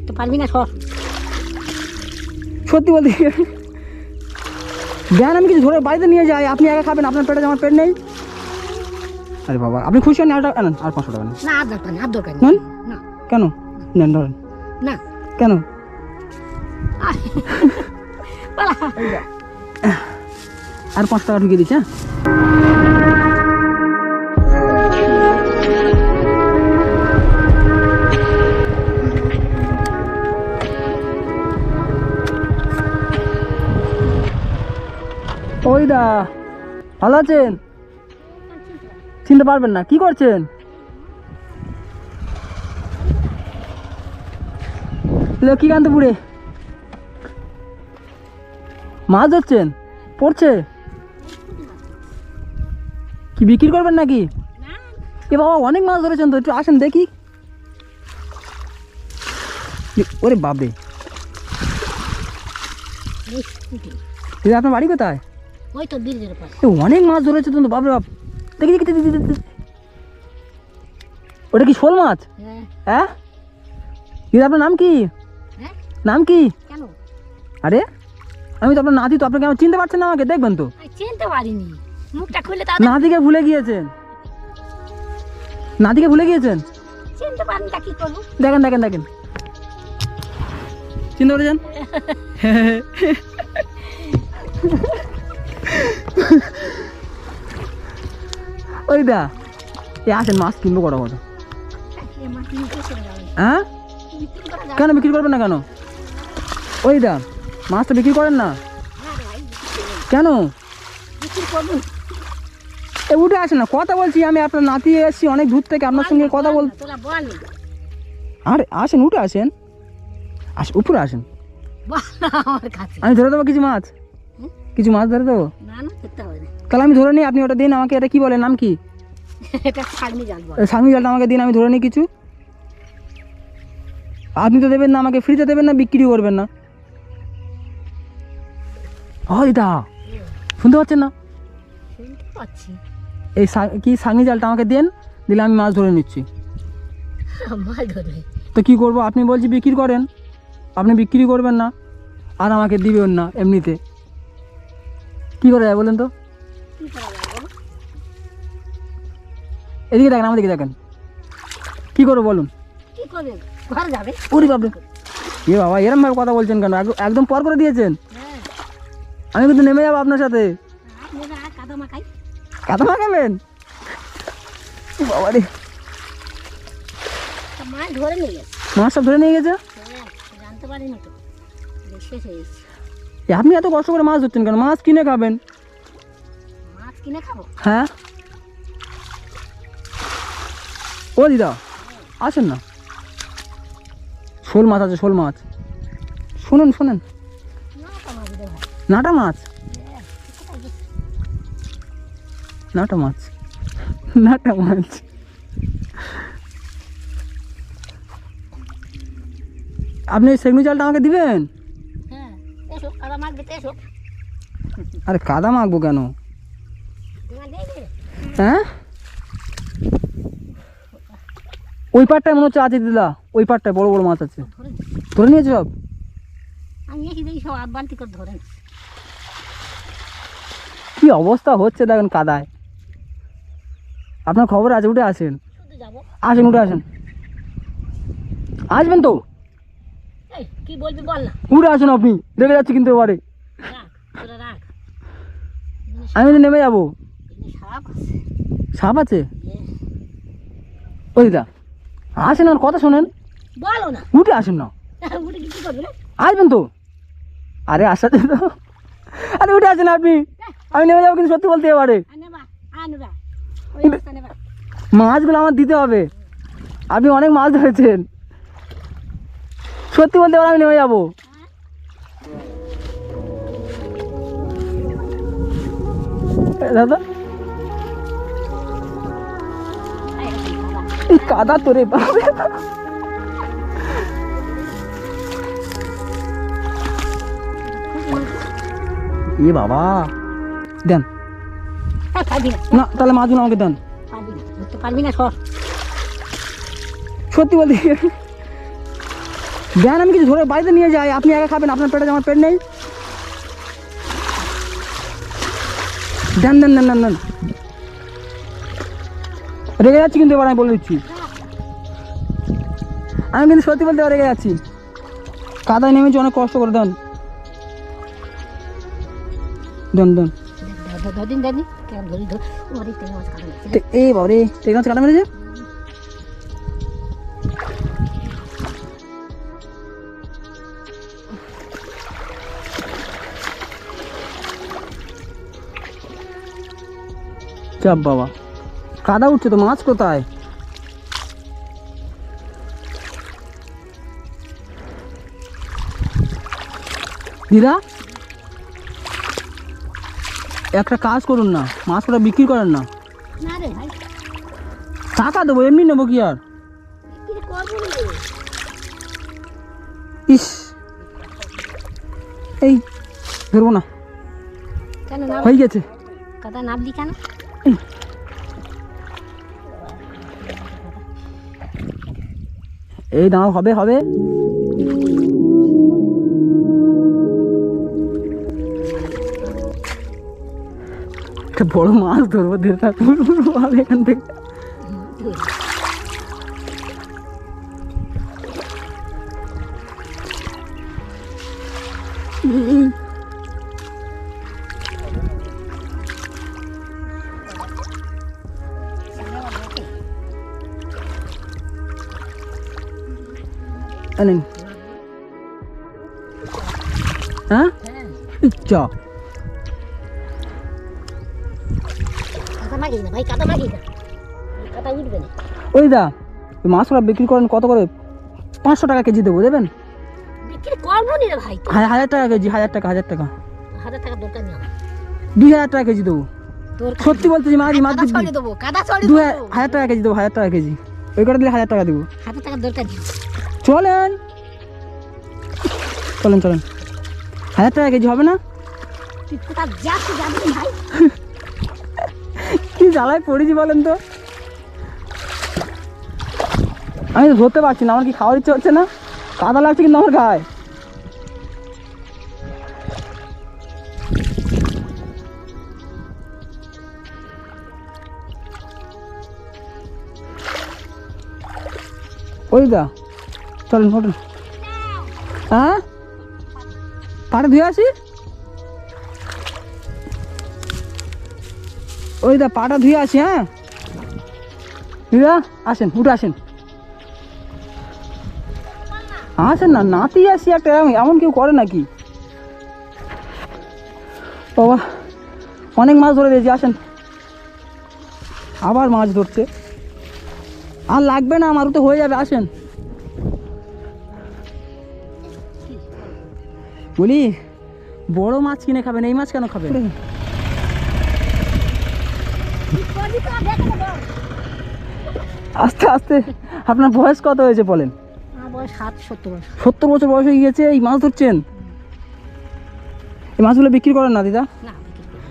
ধরতে পারবি না সর। সত্যি বলতে দেন আমি কিছু ধরে বাড়িতে নিয়ে যাই। আপনি একা খাবেন আপনার পেটে আমার পেট নেই। আরে বাবা আপনি খুশি হন আর টাকা নেন আর পাঁচশো টাকা না আর দরকার নেই আর দরকার নেই। না। কেন? নেন ধরেন। না। কেন? আর পাঁচ টাকা ঢুকিয়ে দিচ্ছে হ্যাঁ? ওই দা ভালো আছেন? চিনতে পারবেন না। কি করছেন? লক্ষ্মীকান্তপুরে। মাছ ধরছেন? পড়ছে? কি বিক্রি করবেন নাকি? এ বাবা, অনেক মাছ ধরেছেন তো। একটু আসেন দেখি। ওরে বাবে। দিদি আপনার বাড়ি কোথায়? ওই তো ব্রিজের পাশে অনেক মাছ ধরেছে তো বাপরে বাপ। দেখি দেখি দেখি, দেখি, দেখি। ওটা কি শোল মাছ? হ্যাঁ। হ্যাঁ? দিদি আপনার নাম কি? হ্যাঁ? নাম কি? আরে আমি তো আপনার নাতি তো আপনাকে চিনতে পারছেন না আমাকে? দেখবেন তো। চিনতে পারিনি। মুখটা খুলে তা নাতিকে ভুলে গিয়েছেন। নাতিকে ভুলে গিয়েছেন? চিনতে পারিনি তা কি করব? দেখেন দেখেন দেখেন। চিন্তা করেছেন ওই দা এ আসেন মাছ কিনবো কটা যাবে হ্যাঁ? কেন বিক্রি করবেন না কেন? ওই দা মাছ তো বিক্রি করেন না। কেন? এ উঠে আসেন না কথা বলছি আমি আপনার নাতি এসেছি অনেক দূর থেকে আপনার সঙ্গে কথা বল আরে আসেন উঠে আসেন। আস উপরে আসেন। আমি ধরে দেবো কিছু মাছ? কিছু মাছ ধরে দেবো? তাহলে আমি ধরে নিই আপনি ওটা দিন আমাকে এটা কি বলে নাম কি? সামনে জলটা আমাকে দিন আমি ধরে নিই কিছু। আপনি তো দেবেন না আমাকে ফ্রিতে দেবেন না বিক্রি করবেন না। হয় শুনতে পাচ্ছেন না? এই কি সাংনি জালটা আমাকে দেন দিলে আমি মাছ ধরে নিচ্ছি। তো কি করব? আপনি বলছি বিক্রি করেন। আপনি বিক্রি করবেন না আর আমাকে দিবেন না এমনিতে। কি করা যায় বলেন তো? এদিকে দেখেন আমাদেরকে দেখেন। কি করব বলুন? ওরে এ বাবা এরম ভাবে কথা বলছেন কেন? এক- একদম পর করে দিয়েছেন? হ্যাঁ। আমি কিন্তু নেমে যাব আপনার সাথে। কাদা মাখাবেন? বাবা রে। মাছ সব ধরে নিয়ে গেছে? হ্যাঁ জানতে পারিনি তো। শেষ হয়ে গেছে। এ, আপনি এত কষ্ট করে মাছ ধরছেন কেন? মাছ কিনে খাবেন। মাছ কিনে খাব? হ্যাঁ। ও দিদা আসেন না। শোল মাছ আছে শোল মাছ। শুনুন শুনেন। নাটা মাছ? নাটা মাছ। নাটা মাছ। আপনি সেগনি চালটা আমাকে দিবেন? কাদা এসো। আরে কাদা মাখবো কেন? হ্যাঁ? ওই পাটটায় মনে হচ্ছে আছে দিদা ওই পাটটায় বড় বড় মাছ আছে। ধরে। নিয়েছো সব। কি অবস্থা হচ্ছে দেখেন কাদায়। আপনার খবর আছে উঠে আসেন। আসেন উঠে আসেন। আসবেন তো? কি বলবি বল না। উঠে আসুন আপনি দেখে যাচ্ছি কিন্তু এবারে। আমি তো নেমে যাব। সাপ আছে। সাপ আছে? এ, ওই দিদা আসেন আর কথা শোনেন। বলো না। উঠে আসুন না? আসবেন তো। আরে আসাতে তো। আরে উঠে আসেন আপনি। আমি নেমে যাব কিন্তু সত্যি বলতে এবারে। নেবা। মাছগুলো আমার দিতে হবে। আপনি অনেক মাছ ধরেছেন। সত্যি বলতে এবার আমি নেমে যাব। দাদা। কাদা তোরে বাবা এ বাবা। দেন। হ্যাঁ না। তাহলে মাছগুলো আমাকে দেন। পারবি না সত্যি বলতে দেন আমি কিছু ধরে বাড়িতে নিয়ে যাই আপনি একা খাবেন আপনার পেটে আমার পেট নেই দেন দেন দেন দেন দেন রেগে যাচ্ছি কিন্তু এবার আমি বলে দিচ্ছি আমি কিন্তু সত্যি বলতে রেগে যাচ্ছি কাদায় নেমেছি অনেক কষ্ট করে দেন দেন দেন এই বাবরে ঠিক আছে কাটা মেরেছে চাপ বাবা। কাদা উঠছে তো মাছ কোথায়? দিদা? একটা কাজ করুন না মাছটা বিক্রি করেন না। না রে ভাই। টাকা দেবো এমনি নেব কি আর? ইস। এই ধরবো না। হয়ে গেছে। কথা নাবলি কেন? এই দাঁড়াও হবে হবে। বড় মাছ ধরবো হবে এখান থেকে। আনেন। হ্যাঁ? না ওই দা মাছগুলো বিক্রি করেন কত করে? পাঁচশো টাকা কেজি দেবো দেবেন? হাজার টাকা কেজি হাজার টাকা হাজার টাকা। টাকা দুই হাজার টাকা কেজি দেবো। সত্যি বলতেছি মাছ মাছ দু হাজার টাকা কেজি দেবো হাজার টাকা কেজি। ওই করে দিলে হাজার টাকা দেবো। হাজার টাকার দরকার চলেন। চলেন চলেন। হাজার টাকা কেজি হবে না? কি জ্বালায় পড়েছি বলেন তো? আমি তো ধরতে পারছি না আমার কি খাওয়ার ইচ্ছে হচ্ছে না? কাদা লাগছে কিন্তু আমার গায়ে। ওই দা চলেন হোটেল হ্যাঁ? পাটা ধুয়ে আসি? ওই দা পাটা ধুয়ে আসি হ্যাঁ? দিদা আসেন, উঠে আসেন। আসেন না, নাতি আসি একটা এমন- কেউ করে নাকি? বাবা, অনেক মাছ ধরে দিয়েছি, আসেন। আবার মাছ ধরছে। আর লাগবে না, আমার তো হয়ে যাবে, আসেন। বলি বড় মাছ কিনে খাবেন এই মাছ কেন খাবেন? আস্তে আস্তে আপনার বয়স কত হয়েছে বলেন? সত্তর বছর। বয়স হয়ে গিয়েছে এই মাছ ধরছেন? এই মাছগুলো বিক্রি করেন না দিদা।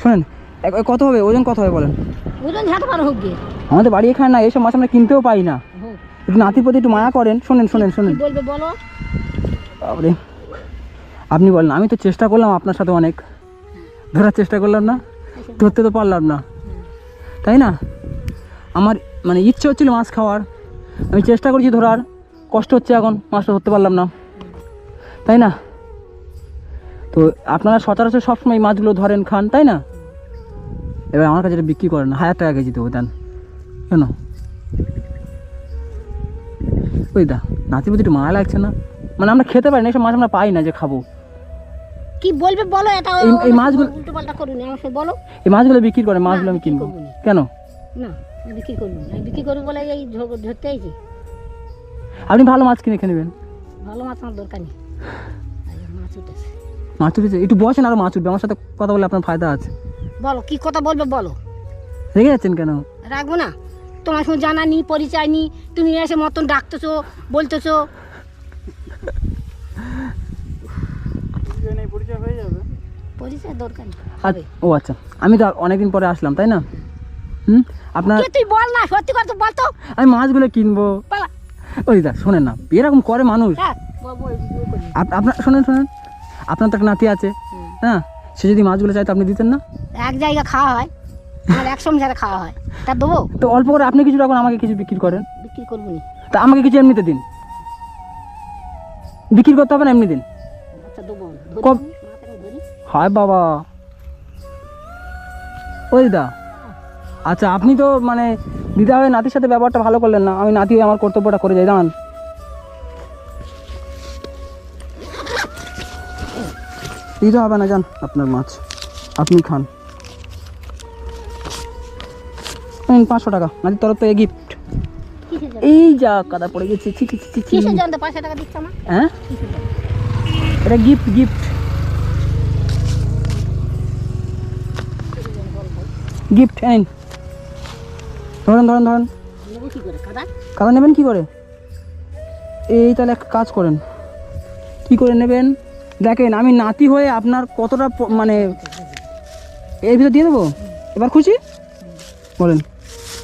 শোনেন কত হবে? ওজন কত হবে বলেন? ওজন আমাদের বাড়ি এখানে না এইসব মাছ আমরা কিনতেও পাই না। একটু নাতির প্রতি একটু মায়া করেন। শোনেন শোনেন শোনেন। বলবে বলো? আপনি বলেন, আমি তো চেষ্টা করলাম আপনার সাথে অনেক। ধরার চেষ্টা করলাম না, ধরতে তো পারলাম না। তাই না? আমার মানে ইচ্ছে হচ্ছিল মাছ খাওয়ার। আমি চেষ্টা করছি ধরার, কষ্ট হচ্ছে এখন, মাছটা ধরতে পারলাম না। তাই না? তো আপনারা সচরাচর সবসময় মাছগুলো ধরেন, খান, তাই না? এবার আমার কাছে এটা বিক্রি করেন, হাজার টাকা কেজি দেবো দেন। কেন? ওই দা নাতির প্রতি একটু মায়া লাগছে না? মানে আমরা খেতে পারি না এসব মাছ আমরা পাই না যে খাব। কি বলবে বলো এটা এই- মাছগুলো- উল্টো পাল্টা করুন সাথে বলো। এই মাছগুলো বিক্রি করে মাছগুলো আমি কিনবো। কেন? না বিক্রি করব আমি বিক্রি করব বলে এই ধরতে আইছি। আপনি ভালো মাছ কিনে খেয়ে নেবেন। ভালো মাছ আমার দরকার নেই। মাছ উঠেছে। মাছ উঠেছে। একটু বসেন আরও মাছ উঠবে। আমার সাথে কথা বলে আপনার ফায়দা আছে। বলো কি কথা বলবে বলো। রেগে যাচ্ছেন কেন? রাখব না। তোমার সঙ্গে জানা নি পরিচয় নি তুমি এসে মতন ডাকতেছো বলতেছো। পরিচয় দরকার নেই। ও আচ্ছা আমি তো অনেকদিন পরে আসলাম তাই না? হুম? আপনার তুই বল না সত্যি কথা বল তো। আমি মাছগুলো কিনবো। ওই দা শোনেন না এরকম করে মানুষ। আপ- আপনার শোনেন শোনেন। আপনার তো একটা নাতি আছে হ্যাঁ? সে যদি মাছগুলো চাইতো আপনি দিতেন না? এক জায়গা খাওয়া হয় আমার এক সংসারে খাওয়া হয়। তা দেবো? তো অল্প করে আপনি কিছু রাখুন আমাকে কিছু বিক্রি করেন। বিক্রি করব তা আমাকে কিছু এমনিতে দিন। বিক্রি করতে হবে না এমনি দিন। হায় বাবা। ওই দা আচ্ছা আপনি তো মানে দিদা হয়ে নাতির সাথে ব্যবহারটা ভালো করলেন না। আমি নাতি আমার কর্তব্যটা করে যাই দাঁড়ান। দিতে হবে না যান। আপনার মাছ। আপনি খান। পাঁচশো টাকা। নাতির তরফ থেকে গিফট এই যা কাদা পড়ে গেছে। ছি ছি ছি, ছি হ্যাঁ? এটা গিফট গিফট গিফট নিন ধরেন ধরেন ধরেন। কাদা? নেবেন কি করে? এই তাহলে একটা কাজ করেন। কি করে নেবেন? দেখেন আমি নাতি হয়ে আপনার কতটা মানে এর ভিতরে দিয়ে দেবো? এবার খুশি? বলেন।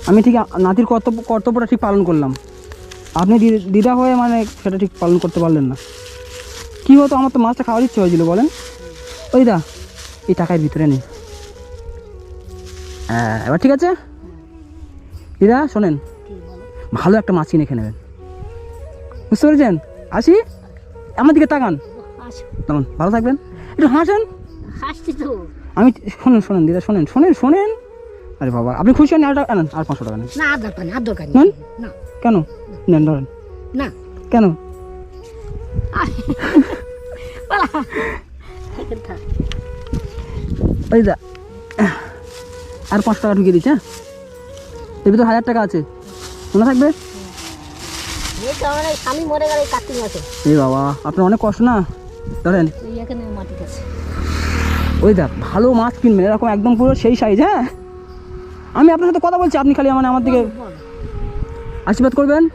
আমি ঠিক নাতির কর্তব্য কর্তব্যটা ঠিক পালন করলাম। আপনি দিদা হয়ে মানে সেটা ঠিক পালন করতে পারলেন না। কি হতো? আমার তো মাছটা খাওয়ার ইচ্ছে হয়েছিল বলেন। ওই দা এই টাকার ভিতরে নেই হ্যাঁ এবার ঠিক আছে? দিদা শোনেন। ভালো একটা মাছ কিনে খেয়ে নেবেন। বুঝতে পেরেছেন? আসি? আমার দিকে তাকান। তখন ভালো থাকবেন। একটু হাসেন। আমি শোনেন শোনেন দিদা শোনেন শোনেন শোনেন। আরে বাবা আপনি খুশি হন? আর আনেন আর পাঁচশো টাকা নেন। না আর দরকার আর দরকার নেন? কেন? নেন ধরেন। না। কেন? ওই দা। আর পাঁচ টাকা ঢুকিয়ে দিচ্ছে হ্যাঁ? এর ভিতরে হাজার টাকা আছে। মনে থাকবে? এই বাবা আপনার অনেক কষ্ট না? ধরেন। ওই দেখ ভালো মাছ কিনবেন এরকম একদম পুরো সেই সাইজ হ্যাঁ? আমি আপনার সাথে কথা বলছি আপনি খালি মানে আমার দিকে আশীর্বাদ করবেন।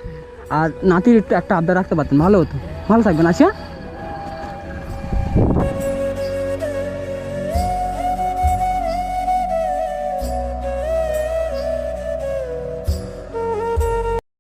আর নাতির একটু একটা আবদার রাখতে পারতেন ভালো হতো। ভালো থাকবেন আচ্ছা